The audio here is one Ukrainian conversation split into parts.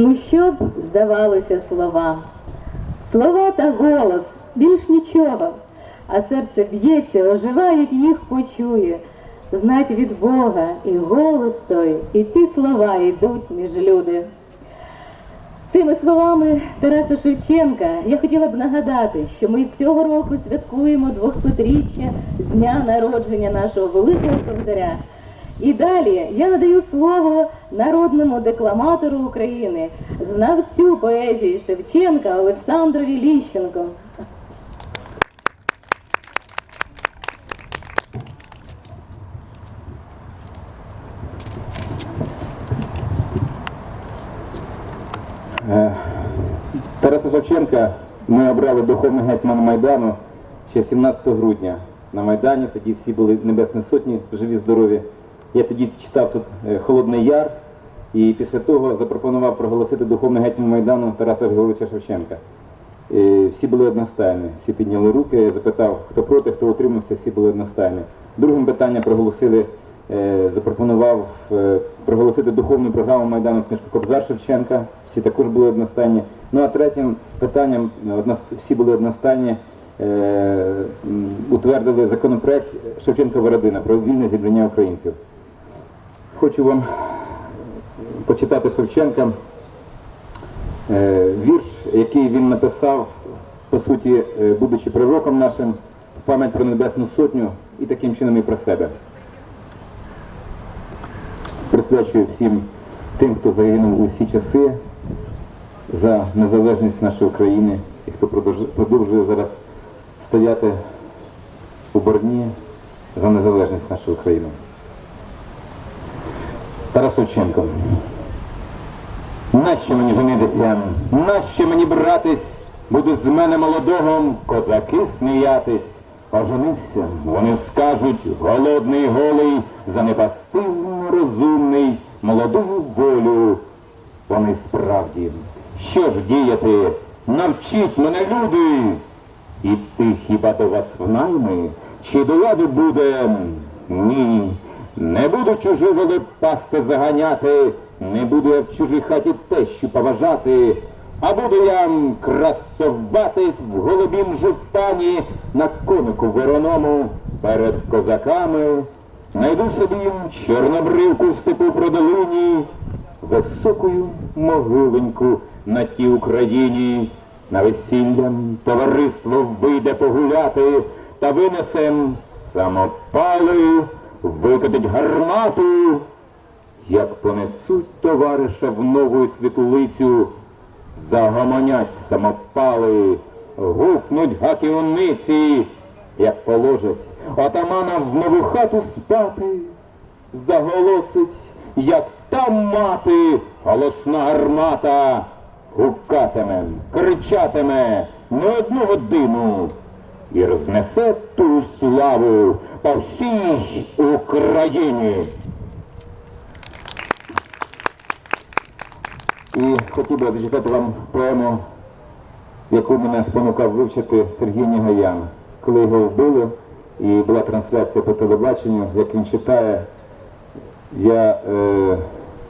Ну що б, здавалося, слова. Слова та голос, більш нічого. А серце б'ється, оживає, як їх почує. Знать від Бога і голос той, і ті слова йдуть між люди. Цими словами Тараса Шевченка я хотіла б нагадати, що ми цього року святкуємо 200-річчя з дня народження нашого великого кобзаря. І далі я надаю слово народному декламатору України, знавцю поезії Шевченка Олександрові Ліщенко. Е, Тараса Шевченка ми обрали духовний гетьман Майдану ще 17 грудня на Майдані. Тоді всі були Небесні Сотні, живі, здорові. Я тоді читав тут е, Холодний Яр і після того запропонував проголосити духовний гетьман Майдану Тараса Григоровича Шевченка. Е, Всі були одностайні, всі підняли руки. Я запитав, хто проти, хто утримався, всі були одностайні. Другим питанням проголосили, е, запропонував проголосити духовну програму Майдану книжку Кобзар Шевченка. Всі також були одностайні. Ну а третім питанням всі були одностайні. Утвердили законопроект Шевченка Бородина про вільне зібрання українців. Хочу вам почитати Шевченка. Е, вірш, який він написав, по суті, е, будучи пророком нашим, в пам'ять про Небесну Сотню і таким чином і про себе. Присвячую всім тим, хто загинув у всі часи за незалежність нашої країни і хто продовжує зараз стояти у борні за незалежність нашої країни. Тарас Шевченко. Нащо мені женитися? Нащо мені братись? Будуть з мене молодого козаки сміятись. Оженився, вони скажуть, голодний голий, занепастивно розумний, молоду волю. Вони справді. Що ж діяти? Навчіть мене, люди! Іти хіба до вас в найми? Чи до ладу буде? Ні. Не буду чужу воли пасти заганяти, не буду я в чужій хаті тещу поважати, а буду я красуватись в голубім жупані на конику вироному перед козаками. Найду собі чорнобривку в степу продолині, високою могиленьку на тій Україні. На весілля товариство вийде погуляти, та винесем самопали, викотить гармату. Як понесуть товариша в нову світлицю, загомонять самопали, гукнуть гакіониці, як положать отамана в нову хату спати, заголосить, як та мати, голосна гармата, гукатиме, кричатиме не одну годину і рознесе ту славу по всій Україні. І хотів би зачитати вам поему, яку мене спонукав вивчити Сергій Нігаян. Коли його вбили, і була трансляція по телебаченню, як він читає, я, е,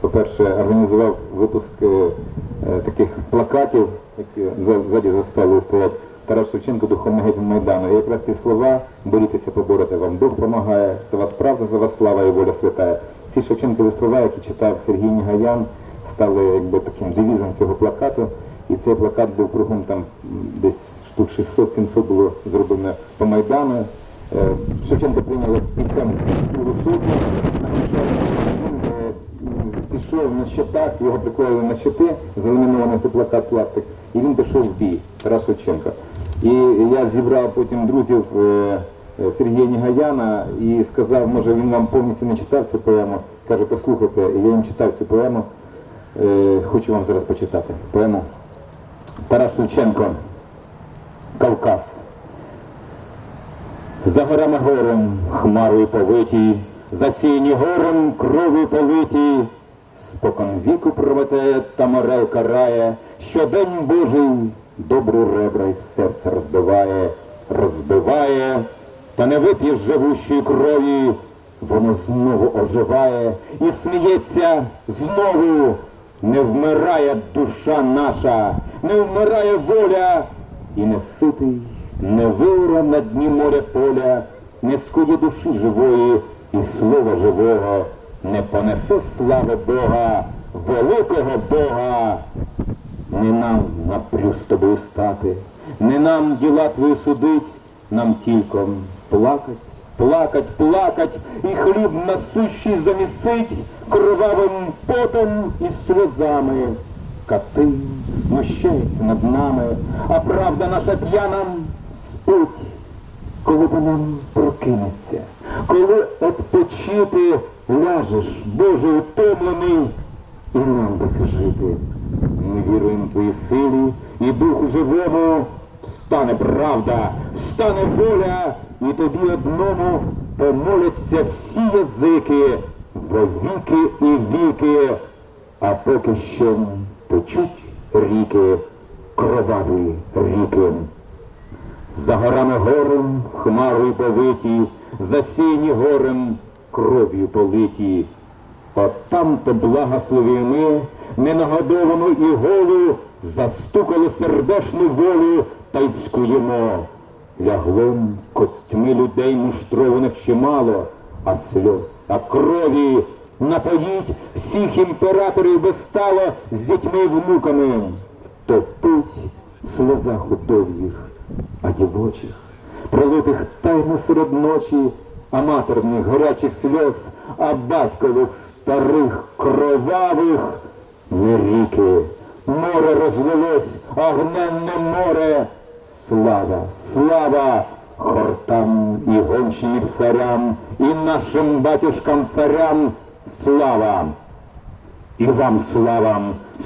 по-перше, організував випуск е, таких плакатів, які за- ззаді за стелею стоять Тарас Шевченко, духовний гетьман Майдану. Якраз ті слова борітеся, побороти вам. Бог допомагає, за вас правда, за вас слава і воля святая. Ці Шевченкові слова, які читав Сергій Нігаян, стали якби таким девізом цього плакату. І цей плакат був кругом там десь штук 600-700 було зроблено по Майдану. Е, Шевченко прийняли бійцем він, е, пішов на щитах, його приклеїли на щити, заламінований цей плакат пластик, і він пішов в бій, Тарас Шевченко. І я зібрав потім друзів е, е, Сергія Нігаяна і сказав, може він вам повністю не читав цю поему. Каже, послухайте, я їм читав цю поему. Е, Хочу вам зараз почитати поему. Тарас Шевченко, Кавказ. За горами горем, хмарою повиті, засіяні горем крові политі, спокон віку прометеє та морел карає, що день Божий добру ребра із серця розбиває, розбиває, та не вип'є живущої крові, воно знову оживає і сміється знову. Не вмирає душа наша, не вмирає воля, і не ситий, не виора на дні моря поля, не скує душі живої і слова живого, не понесе слави Бога, великого Бога. Не нам напрю з тобою стати, не нам діла твої судить, нам тільки плакать, плакать, плакать, і хліб насущий замісить кровавим потом і сльозами. Кати знущаються над нами, а правда наша п'яна спить, коли вона прокинеться, коли odpoчити ляжеш, Боже утомлений, і нам даси жити. Віруємо твої силі, і духу живому стане правда, стане воля, і тобі одному помоляться всі язики во віки і віки, а поки що течуть ріки, кроваві ріки. За горами горем, хмарою повиті, засіяні горем, кров'ю политі. От там-то благослові ми, ненагодовану і голу, застукали сердешну волю та й цкуємо. Лягло костьми людей муштрованих чимало, а сльоз, а крові напоїть всіх імператорів би стало з дітьми внуками. Топить в сльозах удов'їх, а дівочих, пролитих тайно серед ночі, а матерних гарячих сльоз, а батькових старих кровавих не ріки. Море розлилось, огненне море. Слава, слава хортам і гончим царям, і нашим батюшкам царям слава. І вам слава,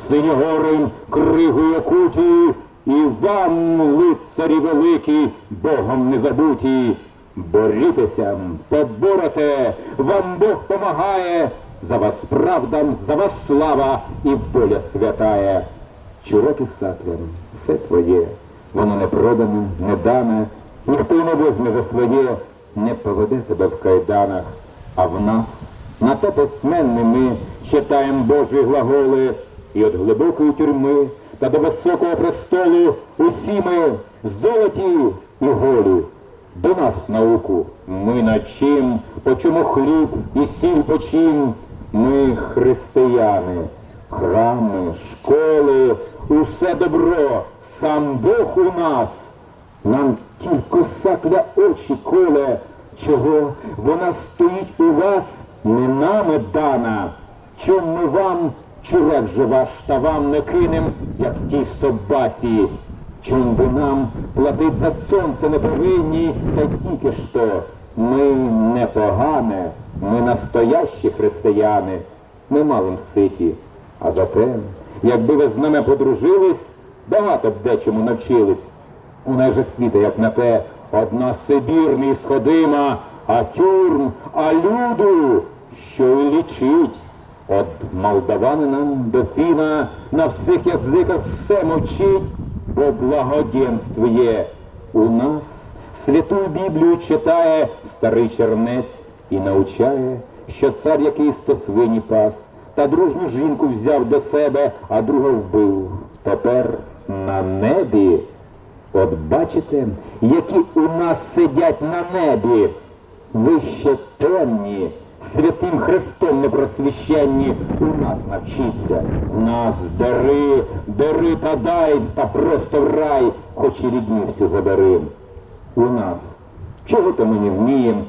синьогорим, кригою куті, і вам, лицарі великі, Богом не забуті. Борітеся, поборете, вам Бог помагає, за вас правда, за вас слава і воля святає. Чурок і все твоє, воно не продане, не дане, ніхто й не возьме за своє, не поведе тебе в кайданах, а в нас на те письменне ми читаємо Божі глаголи, і від глибокої тюрми та до високого престолу усі ми золоті і голі. До нас науку ми над чим, по чому хліб і сіль по чим, ми християни, храми, школи, усе добро, сам Бог у нас. Нам тільки сакля очі коле, чого вона стоїть у вас, не нами дана. Чом ми вам, чурак же ваш, та вам не кинем, як тій собаці. Чом ви нам платить за сонце не повинні, та тільки що ми не погане, ми настоящі християни, ми малим ситі. А зате, якби ви з нами подружились, багато б дечому навчились. У нас же світа, як на те, одна Сибір не сходима, а тюрм, а люду, що й лічить. От молдаванина до Фіна на всіх язиках все мовчить, бо благоденствує. У нас святу Біблію читає старий чернець і научає, що цар якийсь то свині пас, та дружню жінку взяв до себе, а друга вбив. Тепер на небі. От бачите, які у нас сидять на небі, ви ще темні, святим Христом непросвященні, у нас навчіться. Нас дари, дари та дай, та просто в рай, хоч і рідню всю забери. У нас чого то ми не вмієм,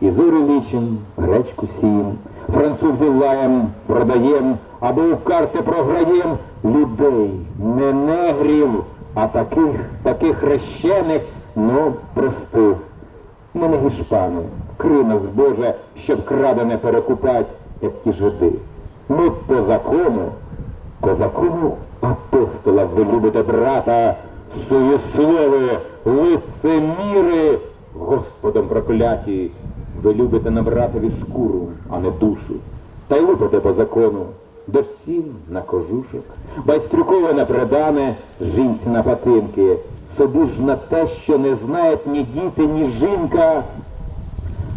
і зорі лічим, гречку сієм, французів лаєм, продаєм, або у карти програєм людей, не негрів, а таких, таких хрещених, ну простих. Ми не гішпани, кри нас, Боже, щоб крадене перекупать, як ті жиди. Ми по закону, по закону апостола ви любите брата, суєслови, лицеміри, Господом прокляті. Ви любите на братові шкуру, а не душу. Та й лупите по закону, до всім на кожушок, байстрюкове на придане, жінці на патинки, собі ж на те, що не знають ні діти, ні жінка.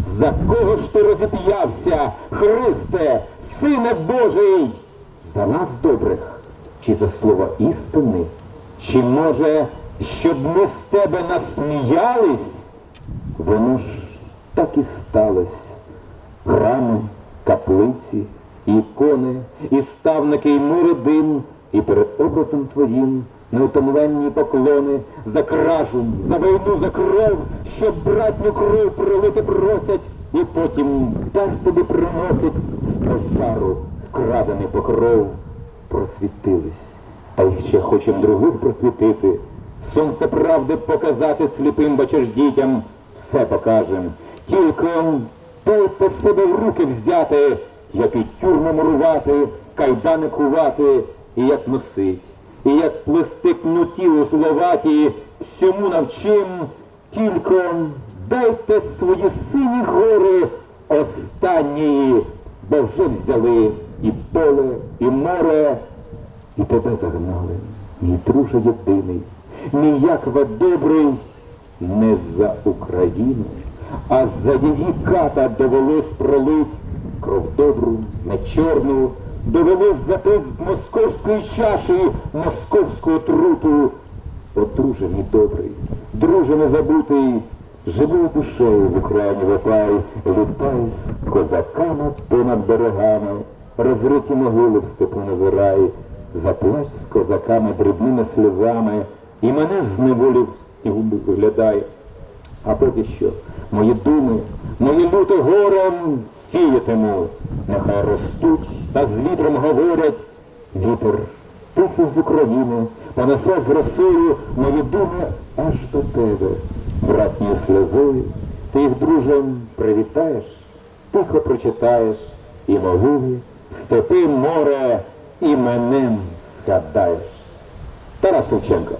За кого ж ти розіп'явся, Христе, Сине Божий? за нас добрих, чи за слова істини? Чи може, щоб ми з тебе насміялись? Воно ж так і сталось. Храми, каплиці, ікони, і ставники, і мир один, і перед образом твоїм неутомленні поклони за кражу, за війну, за кров, щоб братню кров пролити просять, і потім дар тобі приносять з пожару вкрадений покров. Просвітились, та й ще хочем других просвітити. Сонце правди показати сліпим бачиш дітям, все покажем. Тільки дайте себе в руки взяти, як і тюрми мурувати, кайдани кувати, і як носить, і як плести кнуті у словаті, всьому навчим, тільки дайте свої сині гори останні, бо вже взяли і поле, і море, і тебе загнали, мій друже єдиний, мій Якова добрий, не за Україну, а за її ката довелось пролить кров добру, не чорну, довелось запить з московської чаші московську отруту. О, друже мій добрий, друже незабутий, живою душею в Україні витай, літай з козаками понад берегами, розриті могили в степу назирай, заплач з козаками дрібними сльозами, і мене з неволі в снігу виглядає. А поки що мої думи, мої люте горем сіятиму, нехай ростуть та з вітром говорять, вітер тихий з України, понесе з росою мої думи аж до тебе, братньою сльозою, ти їх дружем привітаєш, тихо прочитаєш і могили, степи море іменем згадаєш. Тарас Шевченко.